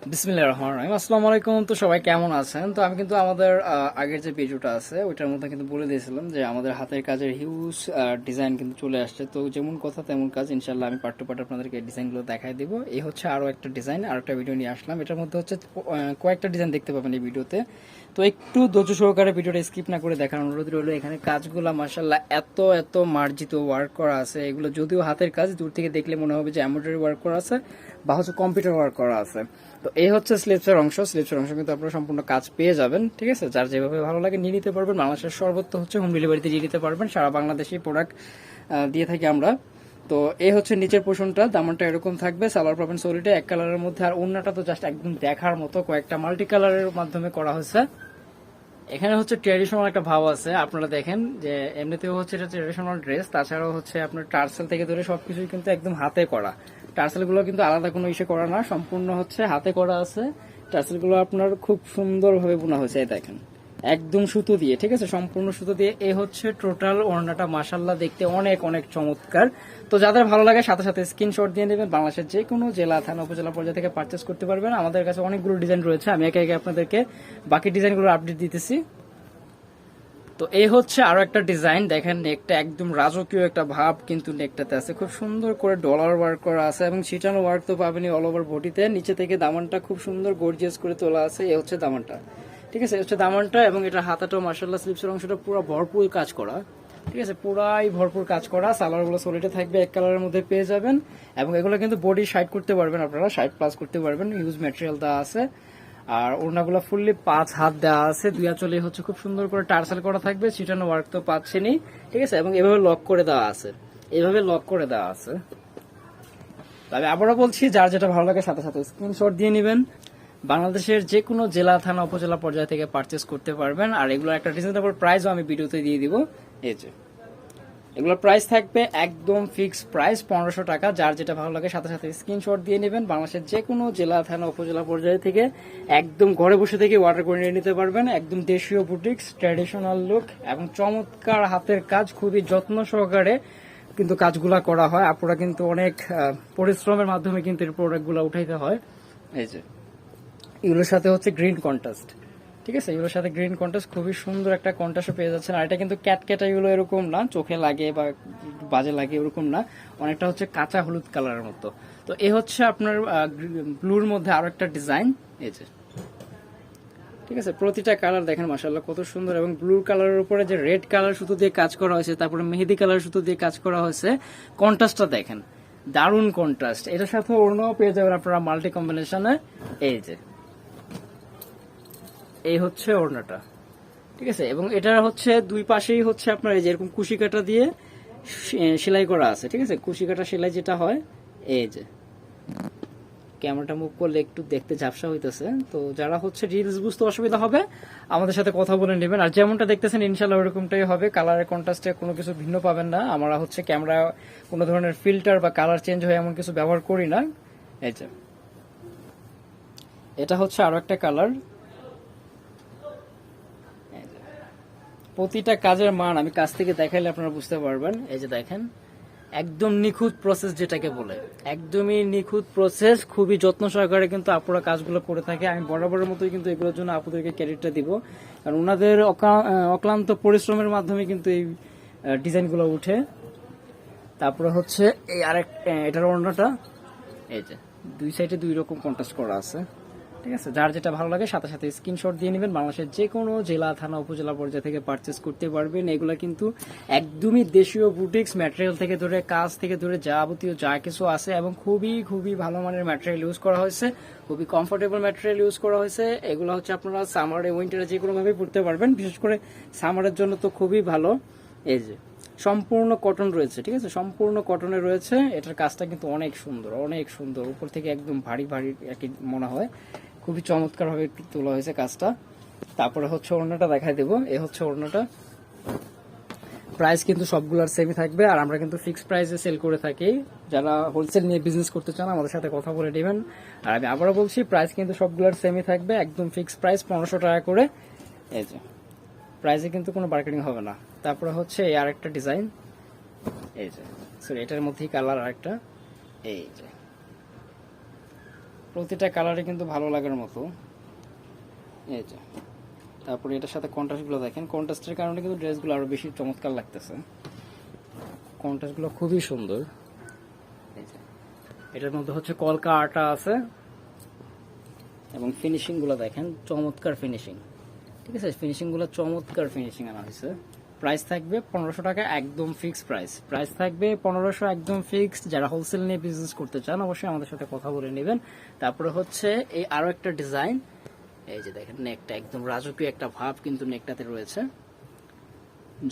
তো সবাই কেমন আছেন? তো আমি কিন্তু আমাদের আগের যে ভিডিওটা আছে, ওইটার মধ্যে কিন্তু বলে দিয়েছিলাম যে আমাদের হাতের কাজের হিউজ ডিজাইন কিন্তু চলে আসছে। তো যেমন কথা, তেমন কাজ। ইনশাল্লাহ আমি পার্ট টু পার্ট আপনাদেরকে ডিজাইনগুলো দেখাই দিব। একটা ডিজাইন আর একটা ভিডিও নিয়ে আসলাম। কয়েকটা ডিজাইন দেখতে পাবেন এই ভিডিওতে তো। একটু ধৈর্য সহকারে ভিডিওটা স্কিপ না করে দেখার অনুরোধ রইল। এখানে কাজগুলো মার্শাল্লাহ এত এত মার্জিত ওয়ার্ক করা আছে। এগুলো যদিও হাতের কাজ, দূর থেকে দেখলে মনে হবে যে এমব্রয়ডারি ওয়ার্ক করা আছে বা হচ্ছে কম্পিউটার ওয়ার্ক করা আছে। এই হচ্ছে স্লিপসের অংশ। স্লিপসের অংশ কিন্তু আপনারা সম্পূর্ণ কাজ পেয়ে যাবেন, ঠিক আছে? যার যেভাবে ভালো লাগে নিয়ে নিতে পারবেন। বাংলাদেশের সর্বত্র হচ্ছে হোম ডেলিভারিতে দিয়ে নিতে পারবেন। সারা বাংলাদেশে প্রোডাক্ট দিয়ে থাকি আমরা। তো এই হচ্ছে নিচের পোষণটা দামনটা এরকম থাকবে। সালোয়ার পাবেন সোলিটা এক কালারের মধ্যে আর অন্যটা তো জাস্ট একদম দেখার মতো কয়েকটা মাল্টি কালারের মাধ্যমে করা হয়েছে। এখানে হচ্ছে ট্র্যাডিশনাল একটা ভাব আছে। আপনারা দেখেন যে এমনিতেও হচ্ছে এটা ট্র্যাডিশনাল ড্রেস তাছাড়াও হচ্ছে আপনার টার্সেল থেকে ধরে সবকিছুই কিন্তু একদম হাতে করা। টার্সেলগুলো কিন্তু আলাদা কোনো ইসে করা না, সম্পূর্ণ হচ্ছে হাতে করা আছে। টার্সেলগুলো আপনার খুব সুন্দরভাবে বোনা হয়েছে দেখেন। একদম সুতো দিয়ে, ঠিক আছে? সম্পূর্ণ সুতো দিয়ে। এ হচ্ছে টোটাল ওড়নাটা মাসাল্লাহ দেখতে অনেক অনেক চমৎকার। তো যাদের ভালো লাগে, সাথে সাথে স্ক্রিনশট দিয়ে নেবেন। বাংলাদেশের যে কোনো জেলা, থানা, উপজেলা পর্যায়ে থেকে পারচেস করতে পারবেন। আমাদের কাছে অনেকগুলো ডিজাইন রয়েছে। আমি একে একে আপনাদেরকে বাকি ডিজাইনগুলো আপডেট দিতেছি। তো এই হচ্ছে আরও একটা ডিজাইন দেখেন নেকটা একদম রাজকীয় একটা ভাব কিন্তু নেকটাতে আছে। খুব সুন্দর করে ডলার ওয়ার্ক করা আছে এবং ছিটানো ওয়ার্ক তো পাবেনই অল ওভার বডিতে নিচে থেকে দামানটা খুব সুন্দর গর্জিয়াস করে তোলা আছে। এ হচ্ছে দামানটা। ঠিক আছে? হচ্ছে দামানটা এবং এটা হাতাটাও মার্শাল্লাহ স্লিপসের অংশটা পুরো ভরপুর কাজ করা। ঠিক আছে? পুরাই ভরপুর কাজ করা। সালোয়ারগুলো সোলিটে থাকবে, এক কালারের মধ্যে পেয়ে যাবেন। এবং এগুলো কিন্তু বডি সাইড করতে পারবেন আপনারা সাইড প্লাস করতে পারবেন। ইউজ ম্যাটেরিয়াল দেওয়া আছে। আর ওড়নাগুলো ফুললি পাঁচ হাত দেওয়া আছে। দুই আঁচলে হচ্ছে খুব সুন্দর করে টার্সেল করা থাকবে, ছিটানো ওয়ার্ক তো পাচ্ছেনই, ঠিক আছে? এবং এভাবে লক করে দেওয়া আছে। এভাবে লক করে দেওয়া আছে। তবে আবারও বলছি, যার যেটা ভালো লাগে সাথে সাথে স্ক্রিনশট দিয়ে নেবেন। বাংলাদেশের যে কোনো জেলা, থানা, উপজেলা পর্যায় থেকে পারচেস করতে পারবেন। আর এগুলোর একটা রিজনেবল প্রাইসও আমি ভিডিওতে দিয়ে দিব। এই যে। এগুলোর প্রাইস থাকবে একদম ফিক্সড প্রাইস পনেরোশো টাকা। যার যেটা ভালো লাগে সাথে সাথে স্ক্রিনশট দিয়ে নেবেন। বাংলাদেশের যে কোনো জেলা, থানা, উপজেলা পর্যায়ে থেকে একদম ঘরে বসে থেকে অর্ডার করে নিয়ে নিতে পারবেন। একদম দেশীয় বুটিক্স ট্র্যাডিশনাল লুক এবং চমৎকার হাতের কাজ, খুবই যত্ন সহকারে কিন্তু কাজগুলা করা হয়। আপুরা কিন্তু অনেক পরিশ্রমের মাধ্যমে কিন্তু এই প্রোডাক্টগুলো উঠাইতে হয়। এই যে, এগুলোর সাথে হচ্ছে গ্রিন কন্ট্রাস্ট ঠিক আছে? এগুলোর সাথে গ্রিন কন্ট্রাস্ট খুবই সুন্দর একটা কন্ট্রাস্ট পেয়ে যাচ্ছেন। আর এটা কিন্তু ক্যাটা এগুলো এরকম না, চোখে লাগে বা বাজে লাগে এরকম না। অনেকটা হচ্ছে কাঁচা হলুদ কালারের মতো। তো এ হচ্ছে আপনার ব্লুর মধ্যে আরও একটা ডিজাইন এই যে। ঠিক আছে? প্রতিটা কালার দেখেন মাসাল্লাহ কত সুন্দর। এবং ব্লু কালারের উপরে যে রেড কালার সুতো দিয়ে কাজ করা হয়েছে, তারপরে মেহেদি কালার সুতো দিয়ে কাজ করা হয়েছে কন্ট্রাস্টটা দেখেন। দারুণ কন্ট্রাস্ট এটার সাথে অন্যও পেয়ে যাবেন আপনারা মাল্টি কম্বিনেশনে এই যে। এই হচ্ছে ওড়নাটা। ঠিক আছে? এবং এটা হচ্ছে দুই পাশেই হচ্ছে আপনার এই যে এরকম কুশি কাটা দিয়ে সেলাই করা আছে। ঠিক আছে? কুশি কাটা সেলাই যেটা হয়, এই যে। ক্যামেরাটা মুভ করলে একটু দেখতে ঝাপসা হইতেছে। তো যারা হচ্ছে রিলস বুঝতে অসুবিধা হবে, আমাদের সাথে কথা বলে নেবেন। আর যেমনটা দেখতেছেন ইনশাল্লাহ ওরকমটাই হবে। কালারের কন্ট্রাস্টে কোনো কিছু ভিন্ন পাবেন না। আমরা হচ্ছে ক্যামেরা কোনো ধরনের ফিল্টার বা কালার চেঞ্জ হয়ে এমন কিছু ব্যবহার করি না। এই যে। এটা হচ্ছে আরও একটা কালার প্রতিটা কাজের মান আমি কাছ থেকে দেখাইলে আপনারা বুঝতে পারবেন। এই যে দেখেন একদম নিখুঁত প্রসেস যেটাকে বলে। একদমই নিখুঁত প্রসেস খুবই যত্ন সহকারে কিন্তু আপুরা কাজগুলো করে থাকে। আমি বরাবরের মতোই কিন্তু এগুলোর জন্য আপুদেরকে ক্রেডিটটা দিব। কারণ ওনাদের অকা- অক্লান্ত পরিশ্রমের মাধ্যমে কিন্তু এই ডিজাইনগুলো উঠে। তারপরে হচ্ছে এই আরেক এটার অন্যটা। এই যে। দুই সাইডে দুই রকম কন্ট্রাস্ট করা আছে। ঠিক আছে? যার যেটা ভালো লাগে সাথে সাথে স্ক্রিনশট দিয়ে নেবেন। বাংলাদেশের যে কোনো জেলা, থানা, উপজেলা পর্যায়ে থেকে পারচেস করতে পারবেন। এগুলো কিন্তু একদমই দেশীয় বুটিক্স ম্যাটেরিয়াল থেকে ধরে, কাজ থেকে ধরে যাবতীয় যা কিছু আছে এবং খুবই খুবই ভালো মানের ম্যাটেরিয়াল ইউজ করা হয়েছে। খুবই কমফোর্টেবল ম্যাটেরিয়াল ইউজ করা হয়েছে। এগুলো হচ্ছে আপনারা সামারে উইন্টারে যে কোনো ভাবে পড়তে পারবেন। বিশেষ করে সামারের জন্য তো খুবই ভালো। এই যে, সম্পূর্ণ কটন রয়েছে, ঠিক আছে? সম্পূর্ণ কটনে রয়েছে। এটার কাজটা কিন্তু অনেক সুন্দর অনেক সুন্দর। উপর থেকে একদম ভারী ভারী একই মনে হয়। খুবই চমৎকার ভাবে তোলা হয়েছে কাজটা। তারপরে হচ্ছে ওড়নাটা দেখাই দেবো। এ হচ্ছে ওড়নাটা। প্রাইস কিন্তু সবগুলোর সেমই থাকবে। আর আমরা কিন্তু ফিক্সড প্রাইসে সেল করে থাকি। যারা হোলসেল নিয়ে বিজনেস করতে চান, আমাদের সাথে কথা বলে নেবেন। আর আমি আবারও বলছি প্রাইস কিন্তু সবগুলোর সেমই থাকবে। একদম ফিক্সড প্রাইস পনেরোশো টাকা করে। এই যে প্রাইসে কিন্তু কোনো মার্কেটিং হবে না। তারপরে হচ্ছে এই আরেকটা ডিজাইন এই যে সরি এটার মধ্যেই কালার আরেকটা। এই যে প্রতিটা কালারে কিন্তু ভালো লাগার মতো। এই যে। তারপরে এটার সাথে কন্ট্রাস্টগুলো দেখেন। কন্ট্রাস্টের কারণে কিন্তু ড্রেসগুলো আরও বেশি চমৎকার লাগতেছে। কন্ট্রাস্টগুলো খুবই সুন্দর। এটার মধ্যে হচ্ছে কলকা আটা আছে। এবং ফিনিশিংগুলো দেখেন, চমৎকার ফিনিশিং ঠিক আছে? ফিনিশিংগুলো চমৎকার ফিনিশিং আনা হয়েছে। প্রাইস থাকবে পনেরোশো টাকা একদম ফিক্সড প্রাইস প্রাইস থাকবে পনেরোশো একদম ফিক্সড যারা হোলসেল নিয়ে বিজনেস করতে চান, অবশ্যই আমাদের সাথে কথা বলে নেবেন। তারপরে হচ্ছে এই আরও একটা ডিজাইন এই যে দেখেন নেকটা একদম রাজকীয় একটা ভাব কিন্তু নেকটাতে রয়েছে।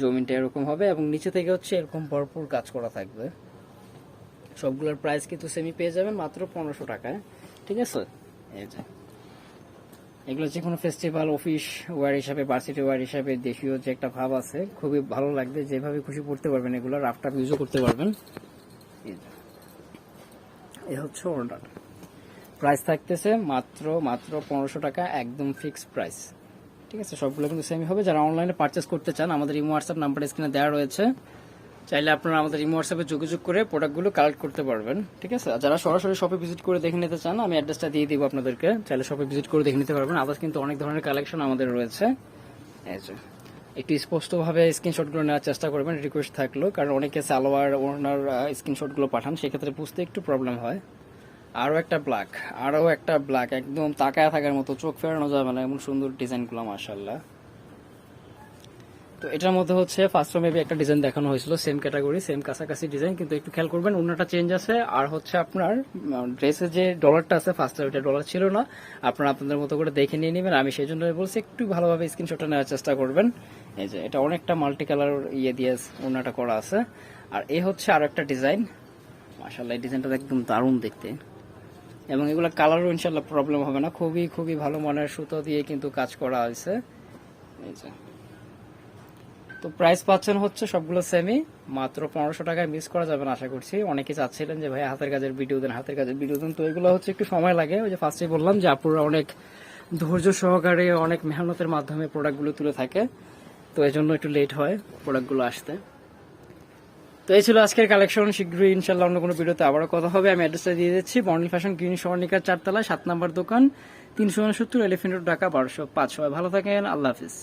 জমিনটা এরকম হবে এবং নিচে থেকে হচ্ছে এরকম ভরপুর কাজ করা থাকবে। সবগুলোর প্রাইস কিন্তু সেমি পেয়ে যাবেন মাত্র পনেরোশো টাকায়। ঠিক আছে? এই যে। এগুলো যে কোনো ফেস্টিভ্যাল অফিস ওয়ার হিসাবে ভার্সিটি ওয়ার হিসাবে, দেশীয় যে একটা ভাব আছে, খুবই ভালো লাগবে। যেভাবে খুশি পড়তে পারবেন এগুলো রাফটাপ ইউজও করতে পারবেন। এ হচ্ছে অর্ডার প্রাইস থাকতেছে মাত্র মাত্র পনেরোশো টাকা, একদম ফিক্সড প্রাইস ঠিক আছে, সবগুলো কিন্তু সেমি হবে। যারা অনলাইনে পারচেস করতে চান, আমাদের ইমো হোয়াটসঅ্যাপ নাম্বার স্ক্রিনে দেওয়া রয়েছে। চাইলে আপনারা আমাদের ইমো হোয়াটসঅ্যাপে যোগাযোগ করে প্রোডাক্টগুলো কালেক্ট করতে পারবেন। ঠিক আছে? যারা সরাসরি শপে ভিজিট করে দেখে নিতে চান, আমি অ্যাড্রেসটা দিয়ে দিব আপনাদেরকে। চাইলে শপে ভিজিট করে দেখে নিতে পারবেন। আদার্স কিন্তু অনেক ধরনের কালেকশন আমাদের রয়েছে। এই যে, একটু স্পষ্টভাবে স্ক্রিনশটগুলো নেওয়ার চেষ্টা করবেন রিকোয়েস্ট থাকল। কারণ অনেকে সালোয়ার ওনার স্ক্রিনশটগুলো পাঠান, সেক্ষেত্রে বুঝতে একটু প্রবলেম হয়। আরও একটা ব্ল্যাক আরও একটা ব্ল্যাক একদম তাকায় থাকার মতো, চোখ ফেরানো যাবে না, এমন সুন্দর ডিজাইনগুলো মার্শাল্লাহ তো এটার মধ্যে হচ্ছে ফার্স্ট মেবি একটা ডিজাইন দেখানো হয়েছিল সেম ক্যাটাগরি সেম কাছাকাছি ডিজাইন কিন্তু একটু খেয়াল করবেন, অন্যটা চেঞ্জ আছে। আর হচ্ছে আপনার ড্রেসের যে ডলারটা আছে ফার্স্টে ওইটা ডলার ছিল না। আপনারা আপনাদের মতো করে দেখে নিয়ে নেবেন। আমি সেই জন্য বলছি, একটু ভালোভাবে স্ক্রিনশটটা নেওয়ার চেষ্টা করবেন। এই যে, এটা অনেকটা মাল্টি কালার ইয়ে দিয়ে অন্যটা করা আছে। আর এ হচ্ছে আর একটা ডিজাইন মাসাল্লাহ এই ডিজাইনটা একদম দারুণ দেখতে। এবং এগুলো কালারও ইনশাল্লাহ প্রবলেম হবে না। খুবই খুবই ভালো মানের সুতো দিয়ে কিন্তু কাজ করা হয়েছে। এই যে তো প্রাইস পাচ্ছেন হচ্ছে সবগুলো সেমি মাত্র পনেরোশো টাকায় মিস করা যাবে না আশা করছি। অনেকে চাচ্ছিলেন যে, ভাই, হাতের কাজের ভিডিও দেন, হাতের কাজের ভিডিও দেন। তো এগুলো হচ্ছে একটু সময় লাগে। ওই যে ফার্স্টে বললাম যে, আপুরা অনেক ধৈর্য সহকারে, অনেক মেহনতের মাধ্যমে প্রোডাক্টগুলো তুলে থাকে। তো এই জন্য একটু লেট হয় প্রোডাক্টগুলো আসতে। তো এই ছিল আজকের কালেকশন শীঘ্রই ইনশাল্লাহ অন্য কোনো ভিডিওতে আবারও কথা হবে। আমি অ্যাড্রেসটা দিয়ে দিচ্ছি। বর্ণিল ফ্যাশন গ্রিন স্বর্ণিকার চারতলা, সাত নাম্বার দোকান, তিনশো উনসত্তর এলিফেন্ট ঢাকা, বারোশো পাঁচ। সবাই ভালো থাকেন। আল্লাহ হাফিজ।